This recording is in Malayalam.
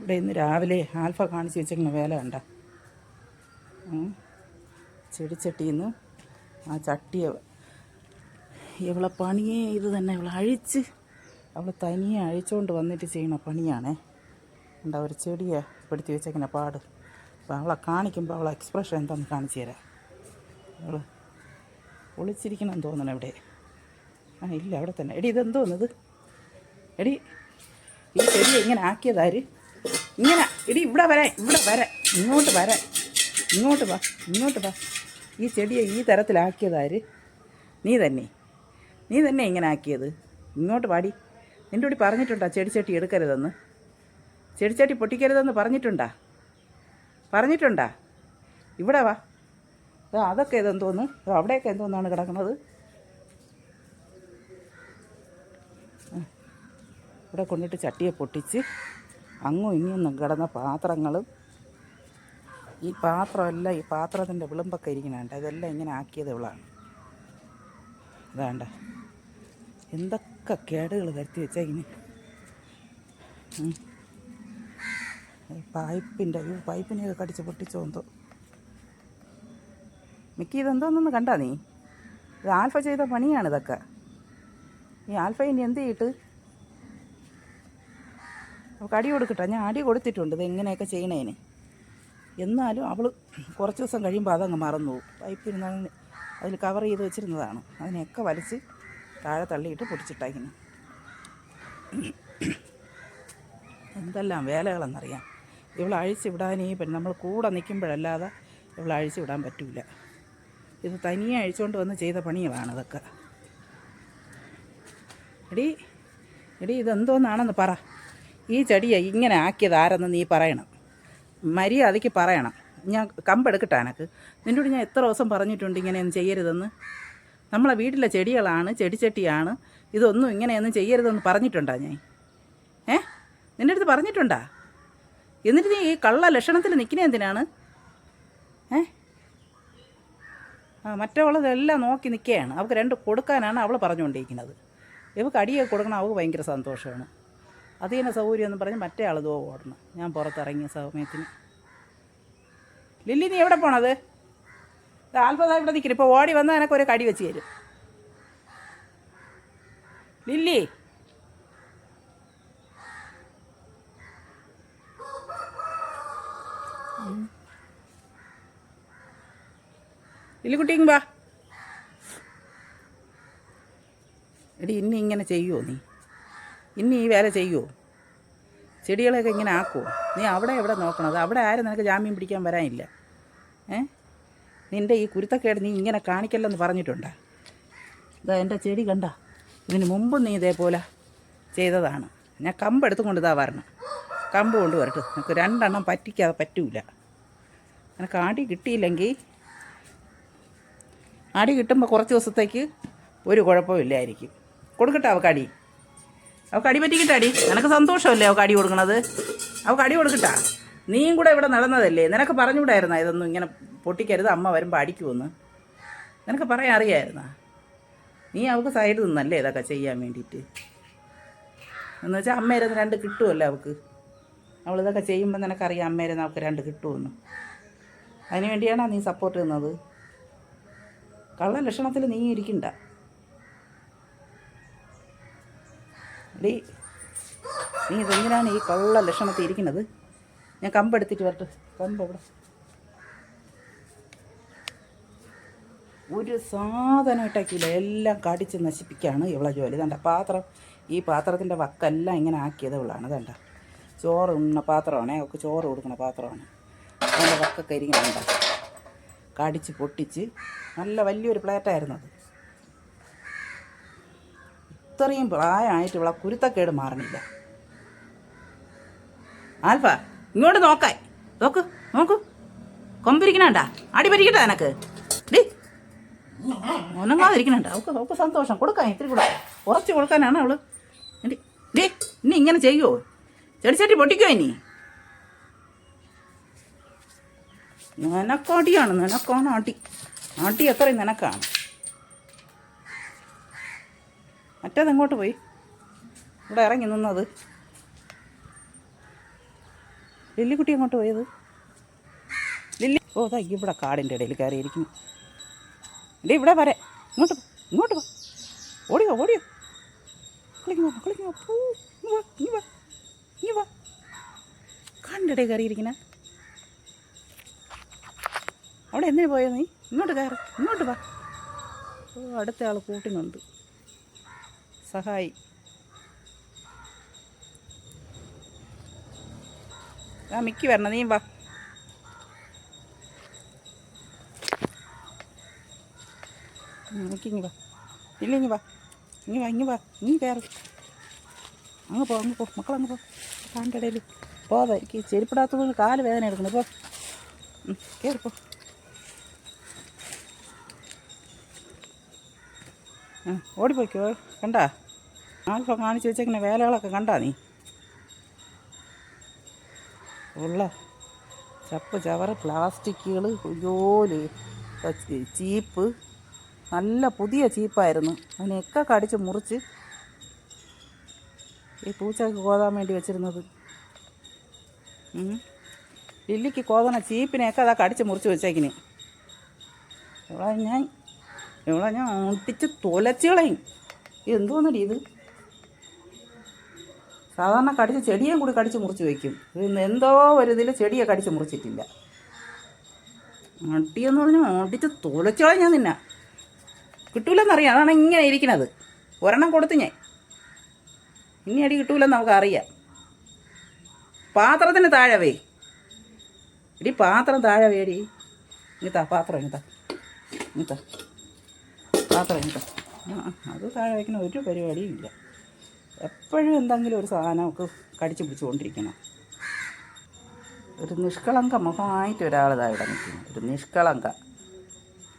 ഇവിടെ ഇന്ന് രാവിലെ ആൽഫ കാണിച്ച് വെച്ചിരിക്കുന്ന വേല കണ്ട. ചെടിച്ചട്ടിന്ന് ആ ചട്ടിയെ ഇവളെ പണിയേ ഇത് തന്നെ. ഇവളെ അഴിച്ച് അവൾ തനിയെ അഴിച്ചുകൊണ്ട് വന്നിട്ട് ചെയ്യണ പണിയാണേ. എന്താ ഒരു ചെടിയെ പെടുത്തി വെച്ചേക്കുന്ന പാട്. അപ്പോൾ അവളെ കാണിക്കുമ്പോൾ അവളെ എക്സ്പ്രഷൻ എന്താണെന്ന് കാണിച്ചു തരാം. അവൾ ഒളിച്ചിരിക്കണം തോന്നണം ഇവിടെ. ആ ഇല്ല അവിടെ തന്നെ. എടി ഇതെന്തോന്നത് എടി ഈ ചെടി എങ്ങനെ ആക്കിയതാര്? ഇങ്ങനെ ഇടി ഇവിടെ വരെ ഇവിടെ വരെ ഇങ്ങോട്ട് വരെ ഇങ്ങോട്ട് വാ ഇങ്ങോട്ട് വാ. ഈ ചെടിയെ ഈ തരത്തിലാക്കിയതാര്? നീ തന്നെ. നീ തന്നെ ഇങ്ങനെ ആക്കിയത്. ഇങ്ങോട്ട് പാടി നിന്റെ കൂടി പറഞ്ഞിട്ടുണ്ടാ ചെടിച്ചട്ടി എടുക്കരുതെന്ന്? ചെടിച്ചട്ടി പൊട്ടിക്കരുതെന്ന് പറഞ്ഞിട്ടുണ്ടാ? പറഞ്ഞിട്ടുണ്ടാ? ഇവിടെ വാ. അതൊക്കെ ഇതെന്തോന്ന്? അവിടെയൊക്കെ എന്തോന്നാണ് കിടക്കുന്നത്? ഇവിടെ കൊണ്ടിട്ട് ചട്ടിയെ പൊട്ടിച്ച് അങ്ങും ഇങ്ങും കിടന്ന പാത്രങ്ങളും ഈ പാത്രമെല്ലാം ഈ പാത്രത്തിന്റെ വിളമ്പൊക്കെ ഇരിക്കുന്നുണ്ട് ഇതെല്ലാം ഇങ്ങനെ ആക്കിയത് ഇവളാണ്. അതാണ്ട എന്തൊക്കെ കേടുകൾ വരുത്തി വെച്ചാൽ ഈ പൈപ്പിന്റെ ഈ പൈപ്പിനെയൊക്കെ കടിച്ച് പൊട്ടിച്ചോ എന്തോ. മിക്ക ഇതെന്തോന്നൊന്ന് കണ്ടാ നീ? ഇത് ആൽഫ ചെയ്ത പണിയാണ് ഇതൊക്കെ. ഈ ആൽഫ ഇനി എന്ത് ചെയ്തിട്ട് അവൾക്ക് അടി കൊടുക്കട്ടെ. ഞാൻ അടി കൊടുത്തിട്ടുണ്ട്. ഇത് എങ്ങനെയൊക്കെ ചെയ്യണേന്. എന്നാലും അവൾ കുറച്ച് ദിവസം കഴിയുമ്പോൾ അതങ്ങ് മറന്നു പോകും. പൈപ്പിരുന്ന അതിൽ കവർ ചെയ്ത് വെച്ചിരുന്നതാണ്. അതിനെയൊക്കെ വലിച്ച് താഴെ തള്ളിയിട്ട് പൊടിച്ചിട്ടേക്കുന്നു എന്തെല്ലാം വേലകളെന്നറിയാം. ഇവൾ അഴിച്ച് വിടാനേ പറ്റും നമ്മൾ കൂടെ നിൽക്കുമ്പോഴല്ലാതെ ഇവൾ അഴിച്ച് വിടാൻ പറ്റില്ല ഇത് തനിയെ അഴിച്ചുകൊണ്ട് വന്ന് ചെയ്ത പണികളാണ് ഇതൊക്കെ. എടി എടി ഇതെന്തോന്നാണെന്ന് പറ. ഈ ചെടിയെ ഇങ്ങനെ ആക്കിയത് ആരെന്ന് നീ പറയണം. മര്യാദയ്ക്ക് പറയണം. ഞാൻ കമ്പെടുക്കട്ടെ എനക്ക് നിന്നോട് ഞാൻ എത്ര ദിവസം പറഞ്ഞിട്ടുണ്ട് ഇങ്ങനെയൊന്നും ചെയ്യരുതെന്ന്. നമ്മളെ വീട്ടിലെ ചെടികളാണ് ചെടിച്ചട്ടിയാണ്. ഇതൊന്നും ഇങ്ങനെയൊന്നും ചെയ്യരുതെന്ന് പറഞ്ഞിട്ടുണ്ടാ ഞാൻ? ഏ? നിന്റെ അടുത്ത് പറഞ്ഞിട്ടുണ്ടാ? എന്നിട്ട് നീ ഈ കള്ള ലക്ഷണത്തിൽ നിൽക്കുന്ന എന്തിനാണ്? ഏ? ആ മറ്റവളതെല്ലാം നോക്കി നിൽക്കുകയാണ്. അവൾക്ക് രണ്ട് കൊടുക്കാനാണ് അവൾ പറഞ്ഞുകൊണ്ടിരിക്കുന്നത്. ഇവൾക്ക് അടിയൊക്കെ കൊടുക്കണം അവൾക്ക് ഭയങ്കര സന്തോഷമാണ്. അത് തന്നെ സൗകര്യം എന്ന് പറഞ്ഞ് മറ്റേ ആൾ ദോ ഓടണം. ഞാൻ പുറത്തിറങ്ങിയ സമയത്തിന്. ലില്ലി നീ എവിടെ പോണത്? ആൽഫദാ ഇവിടെ നിൽക്കുന്നു ഇപ്പോൾ ഓടി വന്നാൽ എനക്ക് ഒരു കടി വെച്ച് തരും. ലില്ലി. ലില്ലിക്കുട്ടിയും വാ. എടി ഇനി ഇങ്ങനെ ചെയ്യുമോ നീ? ഇനി ഈ വേല ചെയ്യുമോ ചെടികളൊക്കെ ഇങ്ങനെ ആക്കുമോ നീ അവിടെ എവിടെ നോക്കണത് അവിടെ ആരും നിനക്ക് ജാമ്യം പിടിക്കാൻ വരാനില്ല. ഏ? നിന്റെ ഈ കുരുത്തക്കേട് നീ ഇങ്ങനെ കാണിക്കല്ലെന്ന് പറഞ്ഞിട്ടുണ്ടാ. ഇതാ എന്റെ ചെടി കണ്ട. ഇതിന് മുമ്പ് നീ ഇതേപോലെ ചെയ്തതാണ്. ഞാൻ കമ്പ് എടുത്തുകൊണ്ട് ഇതാ വരണം. കമ്പ് കൊണ്ട് വരട്ടെ. നിനക്ക് രണ്ടെണ്ണം പറ്റിക്കാതെ പറ്റൂല. നിനക്ക് ആടി കിട്ടിയില്ലെങ്കിൽ അടി കിട്ടുമ്പോൾ കുറച്ച് ദിവസത്തേക്ക് ഒരു കുഴപ്പമില്ലായിരിക്കും. കൊടുക്കട്ടെ അവക്കടി അവൾക്ക് അടി പറ്റിക്കിട്ടടി. നിനക്ക് സന്തോഷമല്ലേ അവൾക്ക് അടി കൊടുക്കണത്? അവൾക്ക് അടി കൊടുക്കട്ടാ. നീയും കൂടെ ഇവിടെ നടന്നതല്ലേ? നിനക്ക് പറഞ്ഞുകൂടായിരുന്ന ഇതൊന്നും ഇങ്ങനെ പൊട്ടിക്കരുത് അമ്മ വരുമ്പോൾ അടിക്കുമെന്ന് നിനക്ക് പറയാൻ അറിയായിരുന്ന? നീ അവൾക്ക് സൈഡ് നിന്നല്ലേ ഇതൊക്കെ ചെയ്യാൻ വേണ്ടിയിട്ട്? എന്ന് വെച്ചാൽ അമ്മേരുന്ന് രണ്ട് കിട്ടുമല്ലോ അവൾക്ക് അവളിതൊക്കെ ചെയ്യുമ്പോൾ നിനക്കറിയാം അമ്മേരുന്ന് അവൾക്ക് രണ്ട് കിട്ടുമെന്ന് അതിനുവേണ്ടിയാണ് നീ സപ്പോർട്ട് ചെയ്യുന്നത്. കള്ള ലക്ഷണത്തിൽ നീ ഇരിക്കണ്ട. എടീ നീ ഇതെങ്ങനെയാണ് ഈ കള്ള ലക്ഷണത്തിൽ ഇരിക്കുന്നത്? ഞാൻ കമ്പെടുത്തിട്ട് വരട്ടെ. കമ്പ് അവിടെ ഒരു സാധനം ഇട്ടേക്കില്ല എല്ലാം കടിച്ച് നശിപ്പിക്കുകയാണ് ഇവളെ ജോലി. തണ്ട പാത്രം. ഈ പാത്രത്തിന്റെ വക്കെല്ലാം ഇങ്ങനെ ആക്കിയത് ഇവളാണ്. തണ്ട ചോറ് ഉണ്ണ പാത്രമാണേ. അവൾക്ക് ചോറ് കൊടുക്കുന്ന പാത്രമാണ്. അതിന്റെ വക്കൊക്കെ ഇരിക്കുന്നുണ്ട്. കടിച്ച് പൊട്ടിച്ച് നല്ല വലിയൊരു പ്ലേറ്റായിരുന്നു അത്. ഇത്രയും പ്രായമായിട്ട് ഇവിടെ കുരുത്തക്കേട് മാറണില്ല. ആൽഫ ഇങ്ങോട്ട് നോക്കായി. നോക്ക് നോക്ക്. കൊമ്പിരിക്കണണ്ട? അടി പരിക്കട്ടെ എനക്ക് ഡി. ഉണങ്ങാതിരിക്കണുണ്ട്. അവൾക്ക് അവൾക്ക് സന്തോഷം. കൊടുക്കാൻ ഇത്തിരി കൂടെ കുറച്ച് കൊടുക്കാനാണ് അവൾ. ഡി ഇനി ഇങ്ങനെ ചെയ്യുമോ ചെടിച്ചട്ടി പൊട്ടിക്കോ ഇനി? നിനക്കോട്ടിയാണ് നിനക്കാണ് ആട്ടി എത്രയും നിനക്കാണ്. മറ്റേത് എങ്ങോട്ട് പോയി? ഇവിടെ ഇറങ്ങി നിന്നത്. ലില്ലിക്കുട്ടി എങ്ങോട്ട് പോയത്? ലില്ലി ഓ അതാ ഇവിടെ കാടിന്റെ ഇടയിൽ കയറിയിരിക്കുന്നു. ഡേ ഇവിടെ വരെ. ഇങ്ങോട്ട് പോ ഇങ്ങോട്ട് പോ. ഓടിയോ ഓടിയോ. കളിക്കുമോ കളിക്കുമോ പൂ വാ വാ കാടിന്റെ ഇടയിൽ കയറിയിരിക്കണേ അവിടെ എന്തിനു പോയോ നീ? ഇങ്ങോട്ട് കയറി ഇങ്ങോട്ട് വാ. അടുത്ത ആൾ കൂട്ടിനുണ്ട്. സഹായി. ആ മിക്കി വരണം നീ വാ. ഉം, മിക്കി ഇങ്ങ് വാ. ഇല്ല ഇങ്ങി വാ. ഇങ്ങി വാ ഇങ്ങി വാ. നീ കയറി. അങ്ങ് പോ അങ്ങ് പോ. മക്കളങ്ങ് പോ. കാന്റെ ഇടയിൽ പോവാ എനിക്ക് ചെരുപ്പിടാത്തത് കാൽ വേദന എടുക്കണം പോ. കയറിപ്പോ ഓടിപ്പോയിക്കോ. കണ്ടാ? ആൽഫ കാണിച്ച് വെച്ചേക്കുന്ന വേലകളൊക്കെ കണ്ടാ നീ? ഉള്ള ചപ്പ് ചവറ് പ്ലാസ്റ്റിക്കുകൾ ജോലി ചീപ്പ്. നല്ല പുതിയ ചീപ്പായിരുന്നു. അതിനെയൊക്കെ കടിച്ച് മുറിച്ച് ഈ പൂച്ചക്ക് കോതാൻ വേണ്ടി വെച്ചിരുന്നത്. ലില്ലിക്ക് കോതണ ചീപ്പിനെയൊക്കെ അതാ കടിച്ച് മുറിച്ച് വെച്ചേക്കിനി ഞാൻ ഇവിടെ ഞാൻ ഒട്ടിച്ച് തുലച്ച് കളയും എന്തോന്നടി ഇത്? സാധാരണ കടിച്ച് ചെടിയും കൂടി കടിച്ച് മുറിച്ച് വയ്ക്കും ഇത് എന്തോ ഒരു ഇതിൽ ചെടിയെ കടിച്ച് മുറിച്ചിട്ടില്ല. അട്ടിയെന്ന് പറഞ്ഞാൽ ഒട്ടിച്ച് കളയും ഞാൻ നിന്നെ കിട്ടൂലെന്നറിയാം അതാണ് ഇങ്ങനെ ഇരിക്കണത്. ഒരെണ്ണം കൊടുത്തു ഞാൻ. ഇനി അടി കിട്ടൂലെന്ന് നമുക്കറിയാം. പാത്രത്തിന് താഴെ വേ. ഇടി പാത്രം താഴെ വേടി. ഇങ്ങത്താ പാത്രം ഇങ്ങത്താ ഇങ്ങത്താ പാത്രം കേട്ടോ അത് താഴെ വയ്ക്കുന്ന ഒരു പരിപാടിയും ഇല്ല. എപ്പോഴും എന്തെങ്കിലും ഒരു സാധനമൊക്കെ കടിച്ചു പിടിച്ചുകൊണ്ടിരിക്കണം. ഒരു നിഷ്കളങ്ക മുഖമായിട്ട് ഒരാളിതാ ഇവിടെ നിൽക്കുന്നു ഒരു നിഷ്കളങ്ക.